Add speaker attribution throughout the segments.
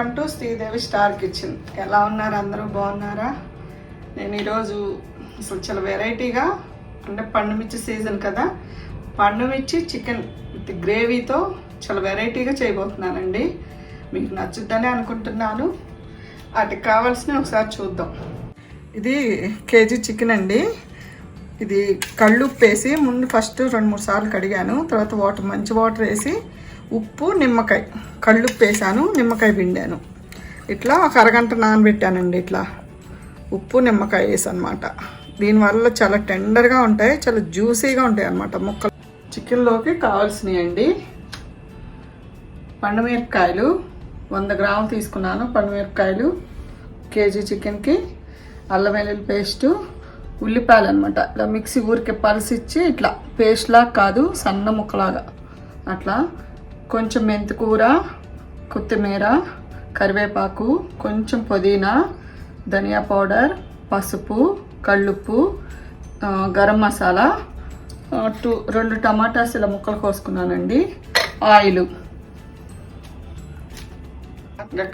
Speaker 1: Welcome to Sridevi star kitchen. ఎలా ఉన్నారు? అందరూ బాగున్నారా? నేను ఈరోజు అసలు చాలా వెరైటీగా అంటే పండుమిర్చి సీజన్ కదా. పండుమిర్చి చికెన్ విత్ గ్రేవీతో చాలా వెరైటీగా చేయబోతున్నానండి. మీకు నచ్చుద్దని అనుకుంటున్నాను. వాటికి కావాల్సినవి ఒకసారి చూద్దాం. ఇది కేజీ చికెన్ అండి. ఇది కళ్ళు ఉప్పు వేసి ముందు ఫస్ట్ రెండు మూడు సార్లు కడిగాను. తర్వాత వాటర్ మంచి వాటర్ వేసి ఉప్పు నిమ్మకాయ. కళ్ళు వేసాను నిమ్మకాయ పిండాను. ఇట్లా ఒక అరగంట నానబెట్టానండి ఇట్లా. ఉప్పు నిమ్మకాయ వేసి అనమాట దీనివల్ల చాలా టెండర్గా ఉంటాయి చాలా జ్యూసీగా ఉంటాయి అన్నమాట ముక్కలు. చికెన్లోకి కావాల్సినవి అండి పండుమిరపకాయలు వంద గ్రాములు తీసుకున్నాను. పండుమిరపకాయలు కేజీ చికెన్కి. అల్లం వెల్లుల్లి పేస్టు ఉల్లిపాయలు అనమాట ఇలా మిక్సీ ఊరికే పలిసిచ్చి ఇట్లా పేస్ట్లాగా కాదు సన్న ముక్కలాగా. అట్లా కొంచెం మెంతికూర కొత్తిమీర కరివేపాకు కొంచెం పుదీనా ధనియా పౌడర్ పసుపు కళ్ళుప్పు గరం మసాలా టూ రెండు టమాటాస్ ఇలా ముక్కలు కోసుకున్నానండి. ఆయిల్.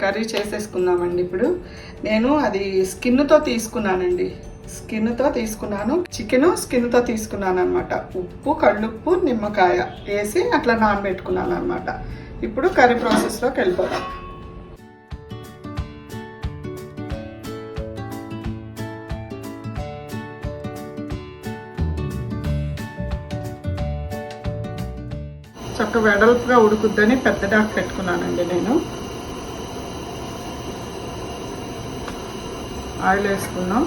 Speaker 1: కర్రీ చేసేసుకుందామండి ఇప్పుడు. నేను అది స్కిన్తో తీసుకున్నానండి. స్కిన్తో తీసుకున్నాను. చికెన్ స్కిన్తో తీసుకున్నాను అనమాట ఉప్పు కళ్ళుప్పు నిమ్మకాయ వేసి అట్లా నానబెట్టుకున్నాను అనమాట ఇప్పుడు కర్రీ ప్రాసెస్లోకి వెళ్ళిపోదాం. చక్క వెడల్పుగా ఉడుకుద్దని పెద్ద డాక్ పెట్టుకున్నానండి నేను. ఆయిల్ వేసుకున్నాం.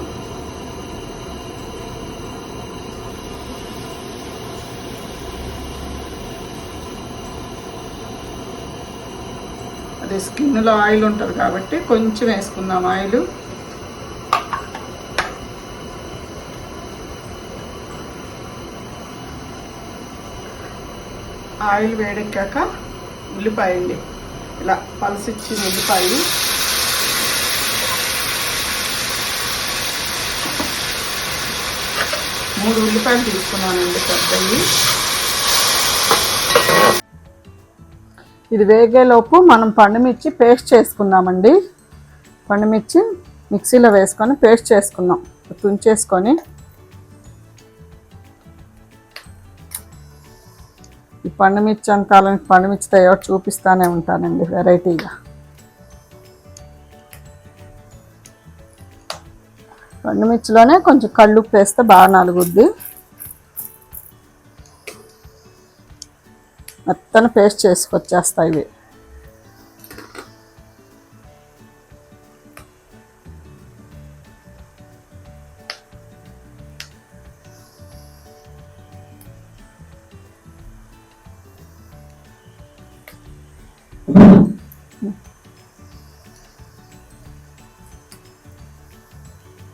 Speaker 1: అదే స్కిన్లో ఆయిల్ ఉంటుంది కాబట్టి కొంచెం వేసుకుందాం ఆయిల్. ఆయిల్ వేడెక్కాక ఉల్లిపాయ అండి ఇలా పలసిచ్చిన ఉల్లిపాయ మూడు ఉల్లిపాయలు తీసుకున్నానండి పెద్దవి. ఇది వేగేలోపు మనం పండుమిర్చి పేస్ట్ చేసుకుందామండి. పండుమిర్చి మిక్సీలో వేసుకొని పేస్ట్ చేసుకుందాం. తుంచేసుకొని. ఈ పండుమిర్చి అంతాలని పండుమిర్చితో తయారు చూపిస్తానే ఉంటానండి వెరైటీగా. పండుమిర్చిలోనే కొంచెం కళ్ళు వేస్తే బాగా నలుగుద్ది. మెత్తన పేస్ట్ చేసుకొచ్చేస్తాయి ఇవి.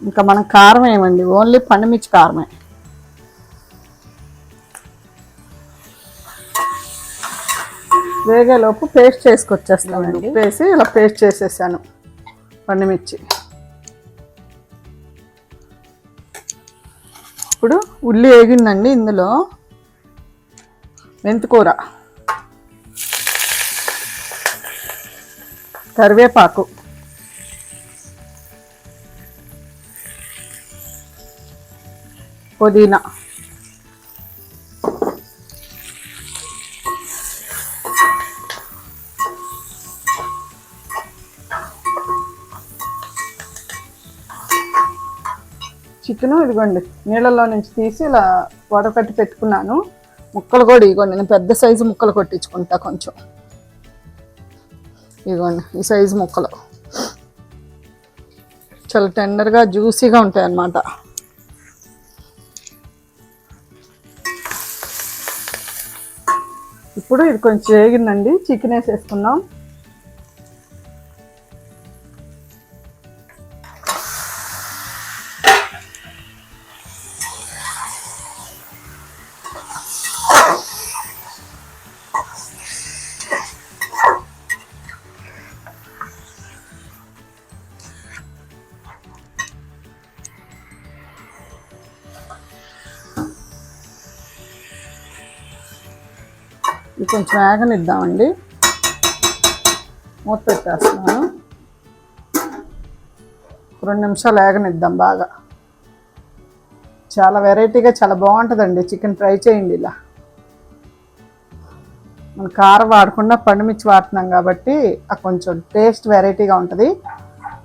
Speaker 1: ఇంకా మనం కారం ఏమండి ఓన్లీ పండుమిర్చి కారమే. వేగేలోపు పేస్ట్ చేసుకొచ్చేస్తాను వేసి ఇలా పేస్ట్ చేసేసాను. పండుమిర్చి. ఇప్పుడు ఉల్లి వేగిందండి ఇందులో. మెంతికూర. కరివేపాకు. పుదీనా. చికెన్ ఇదిగోండి నీళ్ళల్లో నుంచి తీసి ఇలా వడకట్టి పెట్టుకున్నాను. ముక్కలు కూడా ఇదిగోండి నేను పెద్ద సైజు ముక్కలు కొట్టించుకుంటా కొంచెం. ఇదిగోండి ఈ సైజు ముక్కలు. చాలా టెండర్గా జ్యూసీగా ఉంటాయి అన్నమాట ఇప్పుడు ఇది కొంచెం వేగిందండి చికెన్ వేసేసుకుందాం. ఇది కొంచెం వేగనిద్దామండి మూత పెట్టేస్తున్నాను. రెండు నిమిషాలు వేగనిద్దాం బాగా. చాలా వెరైటీగా చాలా బాగుంటుందండి. చికెన్ ఫ్రై చేయండి ఇలా. మనం కారం వాడకుండా పండుమిర్చి వాడుతున్నాం కాబట్టి ఆ కొంచెం టేస్ట్ వెరైటీగా ఉంటుంది.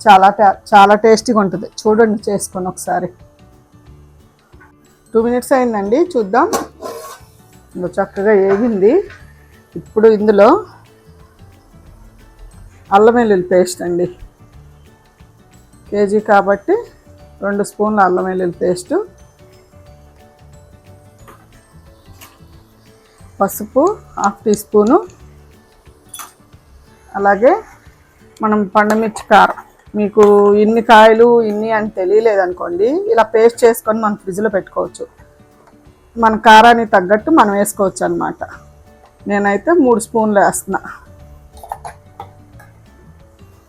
Speaker 1: చాలా చాలా టేస్టీగా ఉంటుంది. చూడండి చేసుకొని ఒకసారి. టూ మినిట్స్ అయిందండి చూద్దాం. చక్కగా ఏగింది. ఇప్పుడు ఇందులో అల్లం వెల్లుల్లి పేస్ట్ అండి. కేజీ కాబట్టి రెండు స్పూన్ల అల్లం వెల్లుల్లి పేస్టు. పసుపు హాఫ్ టీ స్పూను. అలాగే మనం పండుమిర్చి కారం. మీకు ఇన్ని కాయలు ఇన్ని అని తెలియలేదు అనుకోండి ఇలా పేస్ట్ చేసుకొని మనం ఫ్రిడ్జ్లో పెట్టుకోవచ్చు. మన కారానికి తగ్గట్టు మనం వేసుకోవచ్చు అనమాట నేనైతే మూడు స్పూన్లు వేస్తున్నా.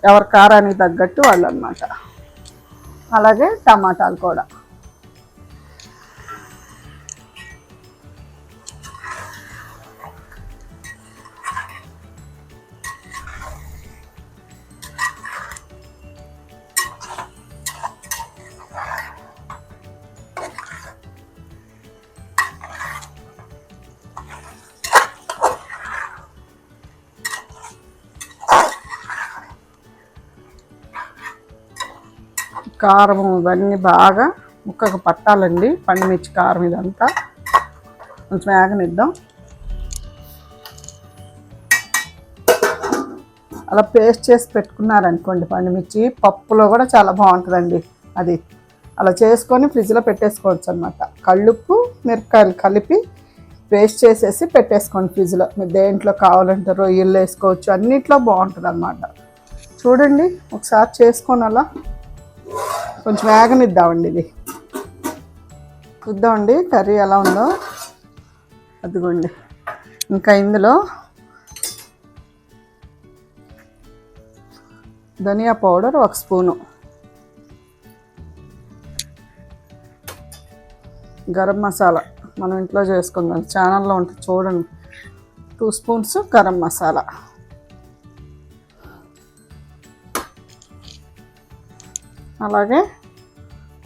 Speaker 1: ఎవరి కారానికి తగ్గట్టు వాళ్ళు అనమాట అలాగే టమాటాలు కూడా. కారం ఇవన్నీ బాగా ముక్కకు పట్టాలండి. పండుమిర్చి కారం ఇదంతా. కొంచెం వేగనిద్దాం అలా పేస్ట్ చేసి పెట్టుకున్నారనుకోండి పండుమిర్చి పప్పులో కూడా చాలా బాగుంటుందండి అది. అలా చేసుకొని ఫ్రిడ్జ్లో పెట్టేసుకోవచ్చు అనమాట కళ్ళుప్పు మిరపకాయలు కలిపి పేస్ట్ చేసేసి పెట్టేసుకోండి ఫ్రిడ్జ్లో. మీరు దేంట్లో కావాలంటే రొయ్యలు వేసుకోవచ్చు అన్నిట్లో బాగుంటుంది అనమాట చూడండి ఒకసారి చేసుకొని అలా కొంచెం వేగనిద్దామండి ఇది. చూద్దామండి కర్రీ ఎలా ఉందో. అదిగోండి ఇంకా ఇందులో ధనియా పౌడర్ ఒక స్పూను. గరం మసాలా మనం ఇంట్లో చేసుకుందాం. ఛానల్లో ఉంటుంది చూడండి. Two spoons garam masala. అలాగే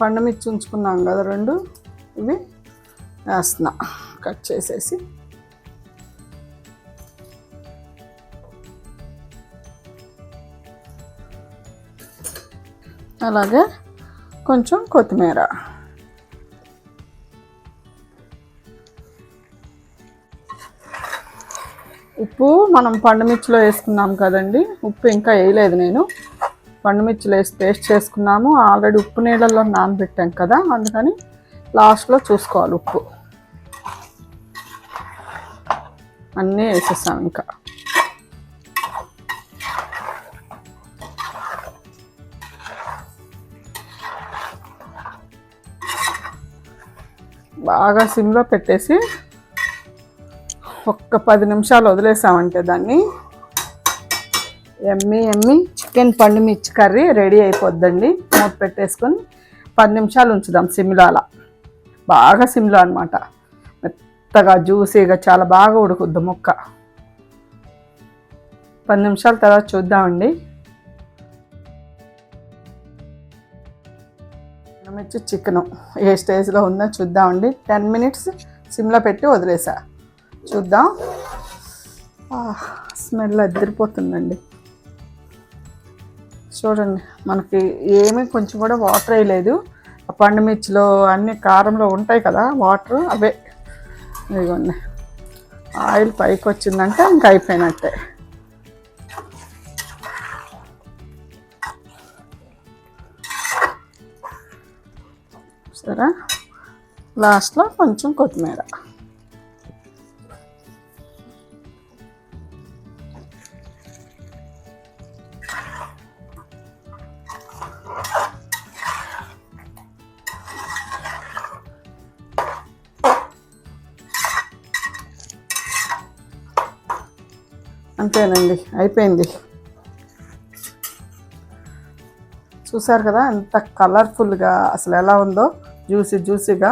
Speaker 1: పండుమిర్చి ఉంచుకున్నాం కదా రెండు ఇవి వేస్తున్నా. కట్ చేసేసి. అలాగే కొంచెం కొత్తిమీర. ఉప్పు మనం పండుమిర్చిలో వేసుకున్నాం కదండి ఉప్పు ఇంకా వేయలేదు నేను. పండుమిర్చిలో వేసి పేస్ట్ చేసుకున్నాము. ఆల్రెడీ ఉప్పు నీళ్ళల్లో నానబెట్టాం కదా అందుకని లాస్ట్లో చూసుకోవాలి ఉప్పు. అన్నీ వేసేసాం ఇంకా. బాగా సిమ్లో పెట్టేసి ఒక్క పది నిమిషాలు వదిలేసామంటే దాన్ని. ఎమ్మి ఎమ్మి. చికెన్ పండు మిర్చి కర్రీ రెడీ అయిపోద్దండి. మూత పెట్టేసుకొని పది నిమిషాలు ఉంచుదాం సిమ్లో అలా. బాగా సిమ్లో అనమాట మెత్తగా జ్యూసీగా చాలా బాగా ఉడుకుద్ది ముక్క. పది నిమిషాల తర్వాత చూద్దామండి. మిర్చి చికెన్ ఏ స్టేజ్లో ఉందో చూద్దామండి. టెన్ మినిట్స్ సిమ్లో పెట్టి వదిలేసా. చూద్దాం. స్మెల్ అద్దరిపోతుందండి చూడండి మనకి ఏమీ కొంచెం కూడా వాటర్ వేయలేదు. ఆ అన్ని కారంలో ఉంటాయి కదా వాటర్ అవే. ఇదిగోండి ఆయిల్ పైకి వచ్చిందంటే ఇంకా అయిపోయినట్టే. సరే లాస్ట్లో కొంచెం కొత్తిమీర. అంతేనండి. అయిపోయింది. చూసారు కదా ఎంత కలర్ఫుల్గా అసలు ఎలా ఉందో జ్యూసీ జ్యూసీగా.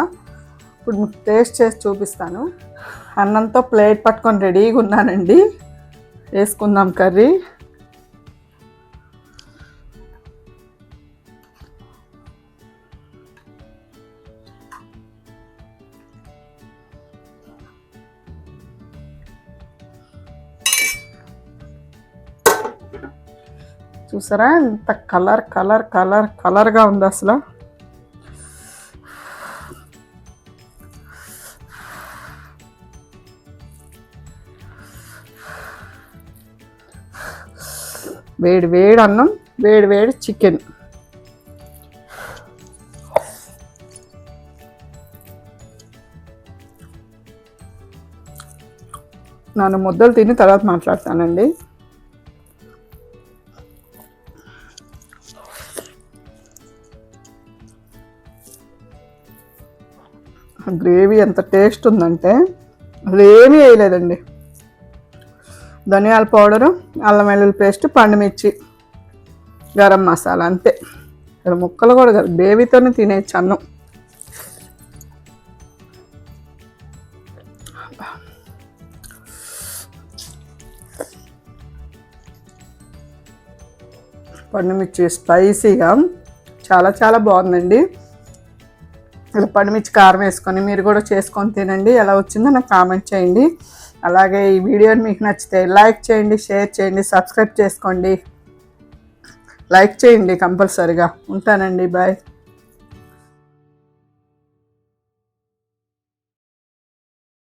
Speaker 1: ఇప్పుడు మీకు టేస్ట్ చేసి చూపిస్తాను. అన్నంతో ప్లేట్ పట్టుకొని రెడీగా ఉన్నానండి. వేసుకుందాం కర్రీ. చూసారా? ఎంత కలర్ కలర్ కలర్ కలర్గా ఉంది అసలు. వేడి వేడి అన్నం వేడి వేడి చికెన్. నన్ను ముద్దలు తిని తర్వాత మాట్లాడతానండి. గ్రేవీ ఎంత టేస్ట్ ఉందంటే అసలు ఏమీ వేయలేదండి. ధనియాల పౌడరు అల్లం వెల్లుల్లి పేస్ట్ పండుమిర్చి గరం మసాలా అంతే. ఇక్కడ ముక్కలు కూడా కాదు గ్రేవీతోనే తినేయచ్చు అన్నం పండుమిర్చి స్పైసీగా చాలా చాలా బాగుందండి. ఇలా పండుమిర్చి కారం వేసుకొని మీరు కూడా చేసుకొని తినండి. ఎలా వచ్చిందో నాకు కామెంట్ చేయండి. అలాగే ఈ వీడియోని మీకు నచ్చితే లైక్ చేయండి షేర్ చేయండి సబ్స్క్రైబ్ చేసుకోండి. లైక్ చేయండి కంపల్సరిగా. ఉంటానండి. బాయ్